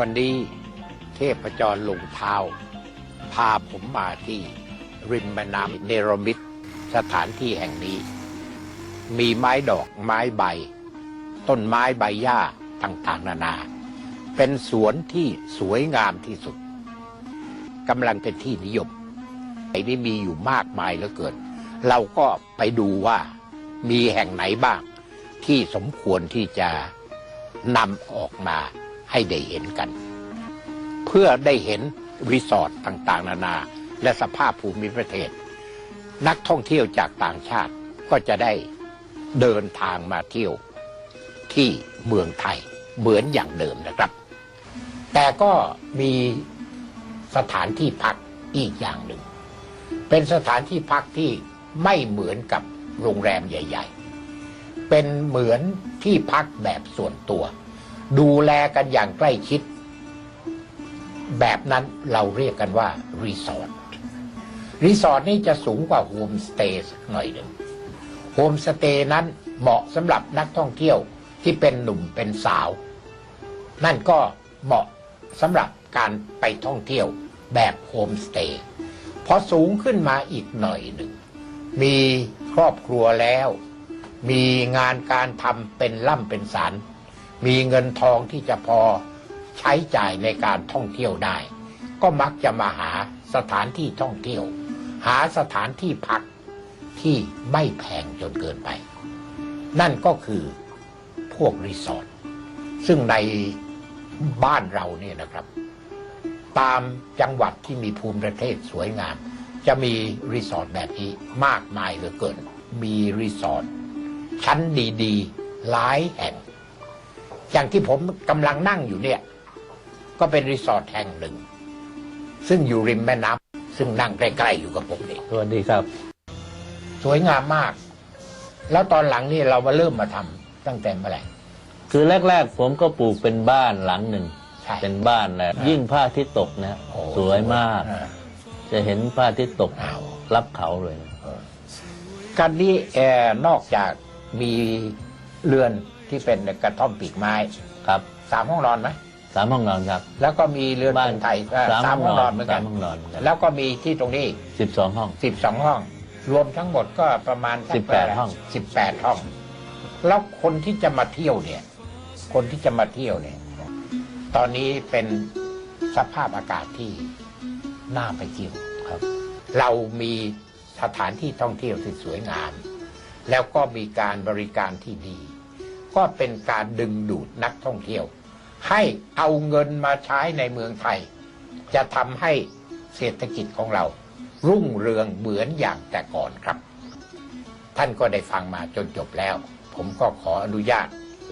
วันนี้เทพจรลงเท้า พาผมมาที่ริมแม่น้ำเนรมิตสถานที่แห่งนี้ มีไม้ดอกไม้ใบ ต้นไม้ใบหญ้าต่างๆ นานา เป็นสวนที่สวยงามที่สุดกำลังเป็นที่นิยมไอ้นี่มีอยู่มากมายเหลือเกิน เราก็ไปดูว่ามีแห่งไหนบ้าง ที่สมควรที่จะนำออกมา ให้ได้เห็นกัน เพื่อได้เห็นรีสอร์ทต่างๆ นานา และสภาพภูมิประเทศ นักท่องเที่ยวจากต่างชาติก็จะได้เดินทางมาเที่ยวที่เมืองไทยเหมือนอย่างเดิมนะครับ แต่ก็มีสถานที่พักอีกอย่างหนึ่ง เป็นสถานที่พักที่ไม่เหมือนกับโรงแรมใหญ่ ๆ เป็นเหมือนที่พักแบบส่วนตัว ดูแลกันอย่างใกล้ชิด แบบนั้นเราเรียกกันว่ารีสอร์ทรีสอร์ทนี่จะสูงกว่าโฮมสเตย์สักหน่อยหนึ่งโฮมสเตย์นั้นเหมาะสำหรับนักท่องเที่ยวที่เป็นหนุ่มเป็นสาว นั่นก็เหมาะสำหรับการไปท่องเที่ยวแบบโฮมสเตย์พอสูงขึ้นมาอีกหน่อยหนึ่ง มีครอบครัวแล้ว มีงานการทำเป็นล่ำเป็นสาร มีเงินทองที่จะพอใช้จ่ายในการท่องเที่ยวได้ ก็มักจะมาหาสถานที่ท่องเที่ยว หาสถานที่พักที่ไม่แพงจนเกินไป นั่นก็คือพวกรีสอร์ทซึ่งในบ้านเราเนี่ยนะครับ ตามจังหวัดที่มีภูมิประเทศสวยงาม จะมีรีสอร์ทแบบนี้มากมายเหลือเกิน มีรีสอร์ทชั้นดี ๆ หลายแห่ง อย่างที่ผมกำลังนั่งอยู่เนี่ย ก็เป็นรีสอร์ทแห่งหนึ่ง ซึ่งอยู่ริมแม่น้ำซึ่งนั่งใกล้ๆอยู่กับผมนี่สวัสดีครับ สวยงามมาก แล้วตอนหลังนี่เรามาเริ่มมาทำตั้งแต่เมื่อไหร่ คือแรกๆ ผมก็ปลูกเป็นบ้านหลังหนึ่ง ใช่เป็นบ้านแหละยิ่งพระอาทิตย์ตกนะโอ้สวยมาก อ่จะเห็นพระอาทิตย์ตกอ้าว รับเขาเลยนะ การนี้แอร์นอกจากมีเรือน ที่เป็นกระท่อมปีกไม้ครับสามห้องนอนไหมสามห้องนอนครับ แล้วก็มีเรือนบ้านคนไทยเอ่อสามห้องนอนเหมือนกันสามห้องนอนเหมือนกันแล้วก็มีที่ตรงนี้สิบสองห้องสิบสองห้อง รวมทั้งหมดก็ประมาณ18ห้องสิบแปดห้อง แล้วคนที่จะมาเที่ยวเนี่ย คนที่จะมาเที่ยวเนี่ย ตอนนี้เป็นสภาพอากาศที่น่าไปเที่ยวครับ เรามีสถานที่ท่องเที่ยวที่สวยงาม แล้วก็มีการบริการที่ดี ก็เป็นการดึงดูดนักท่องเที่ยว ให้เอาเงินมาใช้ในเมืองไทย จะทำให้เศรษฐกิจของเรา รุ่งเรืองเหมือนอย่างแต่ก่อนครับ ท่านก็ได้ฟังมาจนจบแล้ว ผมก็ขออนุญาต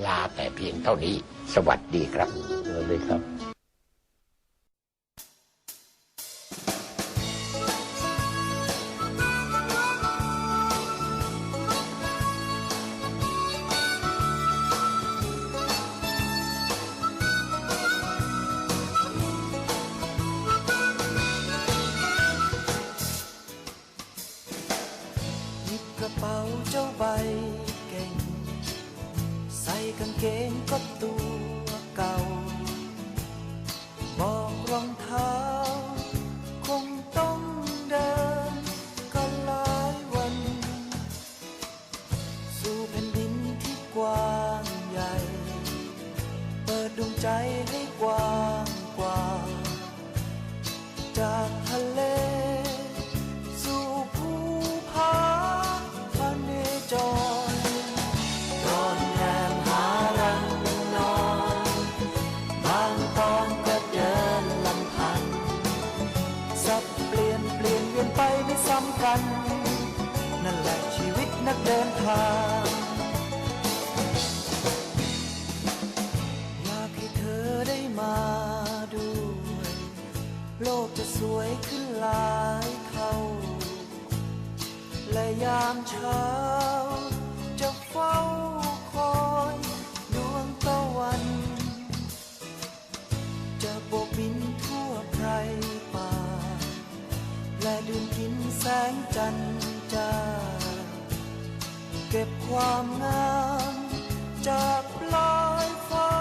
ลาแต่เพียงเท่านี้ สวัสดีครับสวัสดีครับางเกงก็ตัวเก่า บอกรองเท้า คงต้องเดินก็หลายวัน สู่แผ่นดินที่กว้างใหญ่ เปิดดวงใจ กัน นั่นแหละชีวิตนักเดินทาง อยากให้เธอได้มาด้วย โลกจะสวยขึ้นหลายเท่า และยามเช้า จันจ้า เก็บความงาม จากปลายฟ้า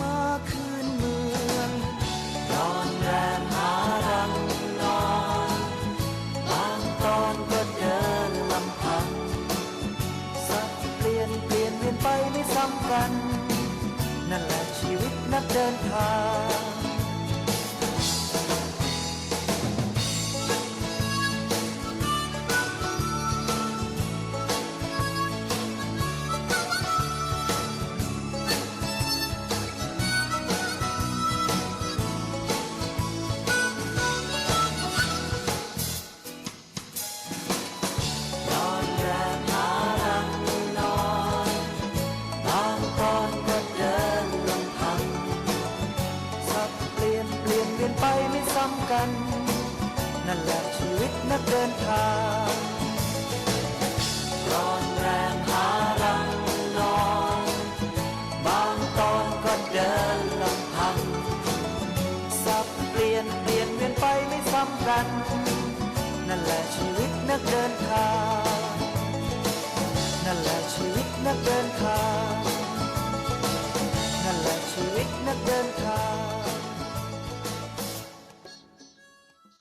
มาคืนเมืองนอนแรมหารังนอนบางตอนก็เดินลำพัง สับเปลี่ยนเปลี่ยนเปลี่ยนไปไม่ซ้ำกัน นั่นแหละชีวิตนักเดินทาง